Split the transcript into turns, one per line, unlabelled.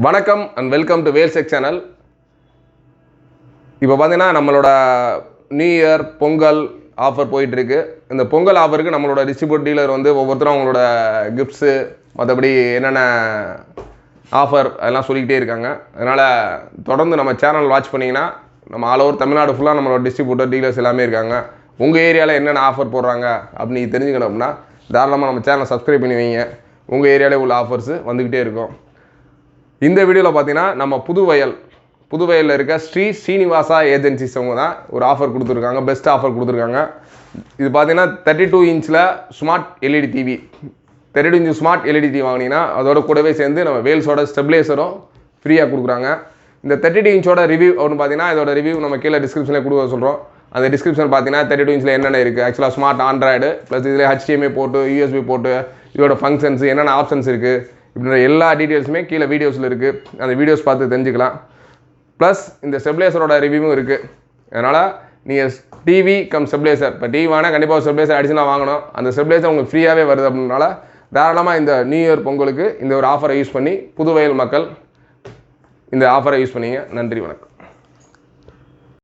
வணக்கம் and welcome to வேல்செக் channel இப்போ பார்த்தீங்கன்னா நம்மளோட நியூ இயர் பொங்கல் ஆஃபர் போயிட்டுருக்கு. இந்த பொங்கல் ஆஃபருக்கு நம்மளோட டிஸ்ட்ரிபியூட் டீலர் வந்து ஒவ்வொருத்தரும் அவங்களோட கிஃப்ட்ஸு மற்றபடி என்னென்ன ஆஃபர் அதெல்லாம் சொல்லிக்கிட்டே இருக்காங்க. அதனால் தொடர்ந்து நம்ம சேனல் வாட்ச் பண்ணிங்கன்னா நம்ம ஆல் ஓவர் தமிழ்நாடு ஃபுல்லாக நம்மளோட டிஸ்ட்ரிபியூட்டர் டீலர்ஸ் எல்லாமே இருக்காங்க. உங்கள் ஏரியாவில் என்னென்ன ஆஃபர் போடுறாங்க அப்படின்னு தெரிஞ்சுக்கணும் அப்படின்னா தாராளமாக நம்ம சேனலை சப்ஸ்கிரைப் பண்ணி வைங்க. உங்கள் ஏரியாவில் உள்ள ஆஃபர்ஸு வந்துக்கிட்டே இருக்கும். இந்த வீடியோவில் பார்த்தீங்கன்னா நம்ம புதுவயல் புதுவயலில் இருக்க ஸ்ரீ ஸ்ரீனிவாசா ஏஜென்சிஸ் அவங்க தான் ஒரு ஆஃபர் கொடுத்துருக்காங்க பெஸ்ட் ஆஃபர் கொடுத்துருக்காங்க. இது பார்த்தீங்கன்னா தேர்ட்டி டூ இன்ச்சில் smart LED TV thirty two inch smart LED TV வாங்கினீங்கன்னா அதோட கூடவே சேர்ந்து நம்ம வேல்ஸோட ஸ்டெபிளைசரும் ஃப்ரீயாக கொடுக்குறாங்க. இந்த தேர்ட்டி டூ இன்ச்சோட ரிவ்யூ அப்படின்னு பார்த்தீங்கன்னா இதோட ரிவ்யூ நம்ம கீழே டிஸ்கிரிப்ஷனில் கொடுக்க சொல்கிறோம் அந்த டிஸ்கிரிப்ஷன் பார்த்தீங்கன்னா தேர்ட்டி டூ இன்ச்சில் என்னென்ன இருக்குது ஆக்சுவலாக ஸ்மார்ட் ஆண்ட்ராய்டு ப்ளஸ் இதில் HDMI போட்டு யூஎஸ்பி போட்டு இதோட ஃபங்க்ஷன்ஸ் என்னென்ன ஆப்ஷன்ஸ் இருக்குது இப்படின்ற எல்லா டீட்டெயில்ஸுமே கீழே வீடியோஸில் இருக்குது அந்த வீடியோஸ் பார்த்து தெரிஞ்சுக்கலாம். ப்ளஸ் இந்த ஸ்டெப்லேசரோட ரிவ்யூவும் இருக்குது அதனால் நீங்கள் டிவி கம் ஸ்டெப்லேசர் இப்போ டிவி வாங்கினா கண்டிப்பாக ஸ்டெப்லேசர் ஸ்டெபிளைசர் வாங்கணும். அந்த ஸ்டெப்லேசர் உங்களுக்கு ஃப்ரீயாகவே வருது அப்படின்னால தாராளமாக இந்த நியூ இயர் பொங்கலுக்கு இந்த ஒரு ஆஃபரை யூஸ் பண்ணி புதுவயல் மக்கள் இந்த ஆஃபரை யூஸ் பண்ணிங்க. நன்றி வணக்கம்.